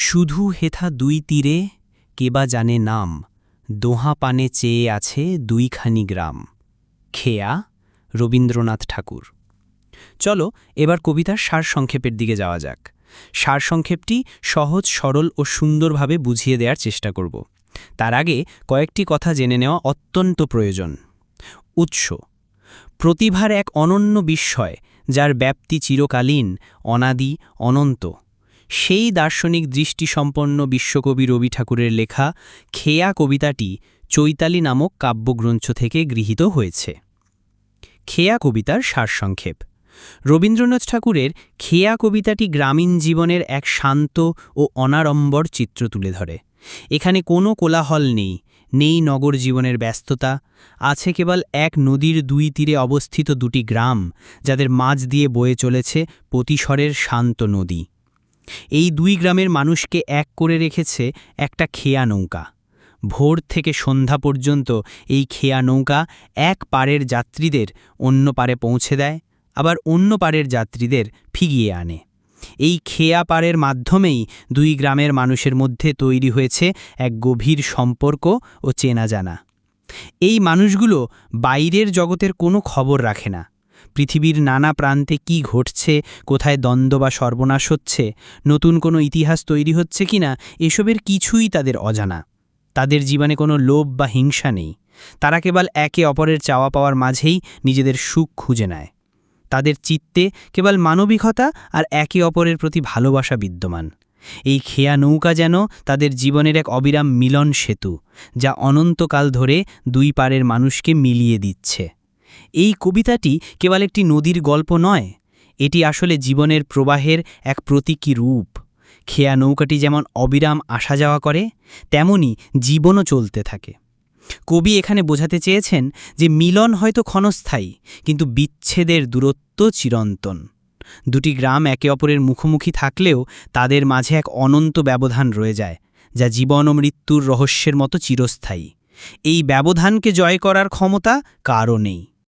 শুধু হেথা দুই তীরে, কেবা জানে নাম, দোহা পানে চেয়ে আছে দুইখানি গ্রাম। খেয়া, রবীন্দ্রনাথ ঠাকুর। চলো, এবার কবিতার সারসংক্ষেপের দিকে যাওয়া যাক। সারসংক্ষেপটি সহজ, সরল ও সুন্দরভাবে বুঝিয়ে দেওয়ার চেষ্টা করব। তার আগে কয়েকটি কথা জেনে নেওয়া অত্যন্ত প্রয়োজন। উৎস। প্রতিভার এক অনন্য বিস্ময়, যার ব্যাপ্তি চিরকালীন, অনাদি, অনন্ত। সেই দার্শনিক দৃষ্টিসম্পন্ন বিশ্বকবি রবি ঠাকুরের লেখা খেয়া কবিতাটি চৈতালি নামক কাব্যগ্রন্থ থেকে গৃহীত হয়েছে। খেয়া কবিতার সারসংক্ষেপ। রবীন্দ্রনাথ ঠাকুরের খেয়া কবিতাটি গ্রামীণ জীবনের এক শান্ত ও অনাড়ম্বর চিত্র তুলে ধরে। এখানে কোনো কোলাহল নেই নেই নগর জীবনের ব্যস্ততা, আছে কেবল এক নদীর দুই তীরে অবস্থিত দুটি গ্রাম, যাদের মাঝ দিয়ে বয়ে চলেছে পতিস্বরের শান্ত নদী। এই দুই গ্রামের মানুষকে এক করে রেখেছে একটা খেয়া নৌকা। ভোর থেকে সন্ধ্যা পর্যন্ত এই খেয়া নৌকা এক পারের যাত্রীদের অন্য পারে পৌঁছে দেয়, আবার অন্য পারের যাত্রীদের ফিগিয়ে আনে। এই খেয়া পারের মাধ্যমেই দুই গ্রামের মানুষের মধ্যে তৈরি হয়েছে এক গভীর সম্পর্ক ও চেনা জানা। এই মানুষগুলো বাইরের জগতের কোনো খবর রাখে না। পৃথিবীর নানা প্রান্তে কি ঘটছে, কোথায় দ্বন্দ্ব বা সর্বনাশ হচ্ছে, নতুন কোনো ইতিহাস তৈরি হচ্ছে কিনা এসবের কিছুই তাদের অজানা। তাদের জীবনে কোনো লোভ বা হিংসা নেই। তারা কেবল একে অপরের চাওয়া পাওয়ার মাঝেই নিজেদের সুখ খুঁজে নেয়। তাদের চিত্তে কেবল মানবিকতা আর একে অপরের প্রতি ভালোবাসা বিদ্যমান। এই খেয়া নৌকা যেন তাদের জীবনের এক অবিরাম মিলন সেতু, যা অনন্তকাল ধরে দুই পারের মানুষকে মিলিয়ে দিচ্ছে। এই কবিতাটি কেবল একটি নদীর গল্প নয়, এটি আসলে জীবনের প্রবাহের এক প্রতীকী রূপ। খেয়া নৌকাটি যেমন অবিরাম আসা যাওয়া করে, তেমনি জীবনও চলতে থাকে। কবি এখানে বোঝাতে চেয়েছেন যে মিলন হয়তো ক্ষণস্থায়ী, কিন্তু বিচ্ছেদের দূরত্ব চিরন্তন। দুটি গ্রাম একে অপরের মুখোমুখি থাকলেও তাদের মাঝে এক অনন্ত ব্যবধান রয়ে যায়, যা জীবন ও মৃত্যুর রহস্যের মতো চিরস্থায়ী। এই ব্যবধানকে জয় করার ক্ষমতা কারও নেই।